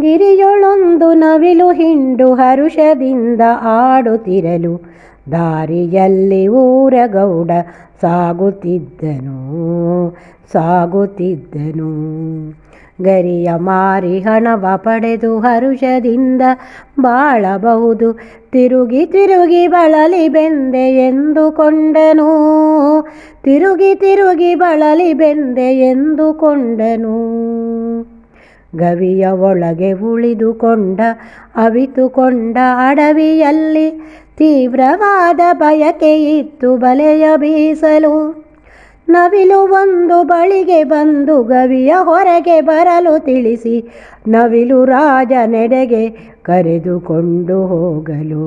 ಗಿರಿಯೊಳೊಂದು ನವಿಲು ಹಿಂಡು ಹರುಷದಿಂದ ಆಡುತ್ತಿರಲು ದಾರಿಯಲ್ಲಿ ಊರಗೌಡ ಸಾಗುತ್ತಿದ್ದನು ಸಾಗುತ್ತಿದ್ದನು. ಗರಿಯ ಮಾರಿ ಹಣವ ಪಡೆದು ಹರುಷದಿಂದ ಬಾಳಬಹುದು, ತಿರುಗಿ ತಿರುಗಿ ಬಳಲಿ ಬೆಂದೆ ಎಂದುಕೊಂಡನು, ತಿರುಗಿ ತಿರುಗಿ ಬಳಲಿ ಬೆಂದೆ ಎಂದುಕೊಂಡನು. ಗವಿಯ ಒಳಗೆ ಉಳಿದುಕೊಂಡ, ಅವಿತುಕೊಂಡ ಅಡವಿಯಲ್ಲಿ ತೀವ್ರವಾದ ಬಯಕೆ ಇತ್ತು ಬಲೆಯ ಬೀಸಲು. ನವಿಲು ಒಂದು ಬಳಿಗೆ ಬಂದು ಗವಿಯ ಹೊರಗೆ ಬರಲು ತಿಳಿಸಿ, ನವಿಲು ರಾಜ ನೆಡೆಗೆ ಕರೆದುಕೊಂಡು ಹೋಗಲು.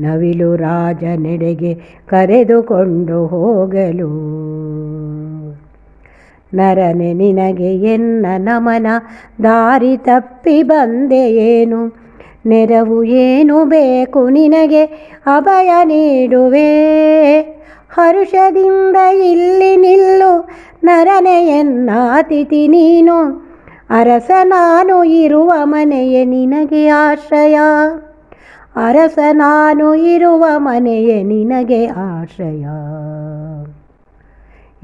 ನವಿಲು ರಾಜ ನೆಡೆಗೆ ಕರೆದುಕೊಂಡು ಹೋಗಲು. ನರನೆ ನಿನಗೆ ಎನ್ನ ನಮನ? ದಾರಿ ತಪ್ಪಿ ಬಂದೆ ಏನು? ನೆರವು ಏನು ಬೇಕು ನಿನಗೆ? ಅಭಯ ನೀಡುವೆ. ಹರುಷದಿಂದ ಇಲ್ಲಿ ನಿಲ್ಲು. ನರನೆ ಎನ್ನ ಅತಿಥಿ ನೀನು? ಅರಸ ನಾನು ಇರುವ ಮನೆಯೇ ನಿನಗೆ ಆಶ್ರಯ? ಅರಸ ನಾನು ಇರುವ ಮನೆಯೇ ನಿನಗೆ ಆಶ್ರಯ?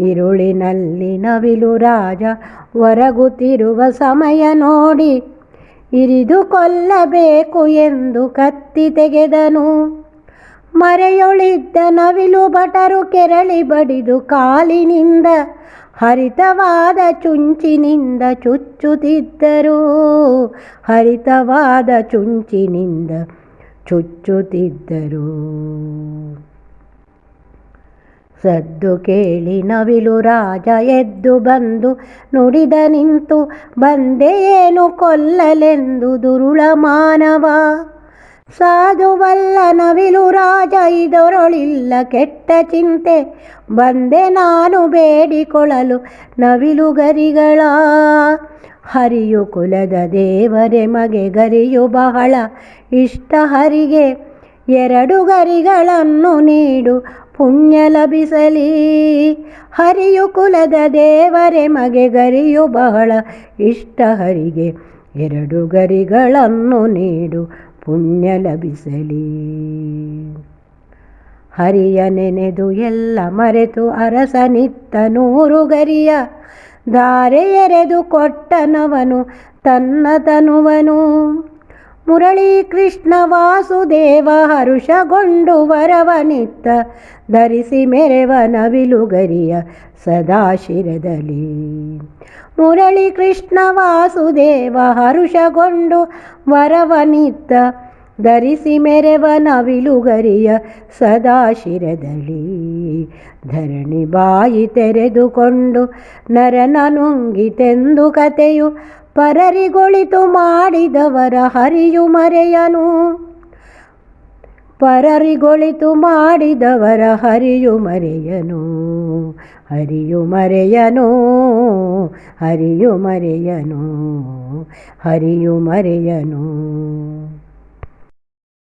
ಇರುಳಿನಲ್ಲಿ ನವಿಲು ರಾಜ ಹೊರಗುತ್ತಿರುವ ಸಮಯ ನೋಡಿ ಇರಿದು ಕೊಲ್ಲಬೇಕು ಎಂದು ಕತ್ತಿ ತೆಗೆದನು ಮರೆಯೊಳಿದ್ದ ನವಿಲು ಭಟರು ಕೆರಳಿ ಬಡಿದು ಕಾಲಿನಿಂದ ಹರಿತವಾದ ಚುಂಚಿನಿಂದ ಚುಚ್ಚುತ್ತಿದ್ದರು ಹರಿತವಾದ ಚುಂಚಿನಿಂದ ಚುಚ್ಚುತ್ತಿದ್ದರು ಸದ್ದು ಕೇಳಿ ನವಿಲು ರಾಜ ಎದ್ದು ಬಂದು ನುಡಿದ ನಿಂತು ಬಂದೆಯೇನು ಕೊಲ್ಲಲೆಂದು ದುರುಳ ಮಾನವ. ಸಾಧುವಲ್ಲ ನವಿಲು ರಾಜ ಇದರೊಳಿಲ್ಲ ಕೆಟ್ಟ ಚಿಂತೆ. ಬಂದೆ ನಾನು ಬೇಡಿಕೊಳ್ಳಲು ನವಿಲುಗರಿಗಳ ಹರಿಯು ಕುಲದ ದೇವರೆ ಮಗೆ ಗರಿಯು ಬಹಳ ಇಷ್ಟ ಹರಿಗೆ. ಎರಡು ಗರಿಗಳನ್ನು ನೀಡು, ಪುಣ್ಯ ಲಭಿಸಲಿ. ಹರಿಯು ಕುಲದ ದೇವರೆ ಮಗೆ ಗರಿಯು ಬಹಳ ಇಷ್ಟ. ಹರಿಗೆ ಎರಡು ಗರಿಗಳನ್ನು ನೀಡು, ಪುಣ್ಯ ಲಭಿಸಲಿ. ಹರಿಯ ನೆನೆದು ಎಲ್ಲ ಮರೆತು ಅರಸನಿತ್ತ ನೂರು ಗರಿಯ. ದಾರೆ ಎರೆದು ಕೊಟ್ಟನವನು, ತನ್ನ ತನುವನು. ಮುರಳಿ ಕೃಷ್ಣ ವಾಸುದೇವ ಹರುಷಗೊಂಡು ವರವನಿತ್ತ ಧರಿಸಿ ಮೆರೆವ ನವಿಲುಗರಿಯ ಸದಾಶಿರದಲ್ಲಿ. ಮುರಳಿ ಕೃಷ್ಣ ವಾಸುದೇವ ಹರುಷಗೊಂಡು ವರವನಿತ್ತ ಧರಿಸಿ ಮೆರೆವ ನವಿಲುಗರಿಯ ಸದಾಶಿರದಲ್ಲಿ. ಧರಣಿ ಬಾಯಿ ತೆರೆದುಕೊಂಡು ನರನ ನುಂಗಿತೆಂದು ಕತೆಯು ಪರರಿಗೊಳಿತು ಮಾಡಿದವರ ಹರಿಯು ಮರೆಯನು. ಪರರಿಗೊಳಿತು ಮಾಡಿದವರ ಹರಿಯು ಮರೆಯನು. ಹರಿಯು ಮರೆಯನು. ಹರಿಯು ಮರೆಯನು. ಹರಿಯು ಮರೆಯನು.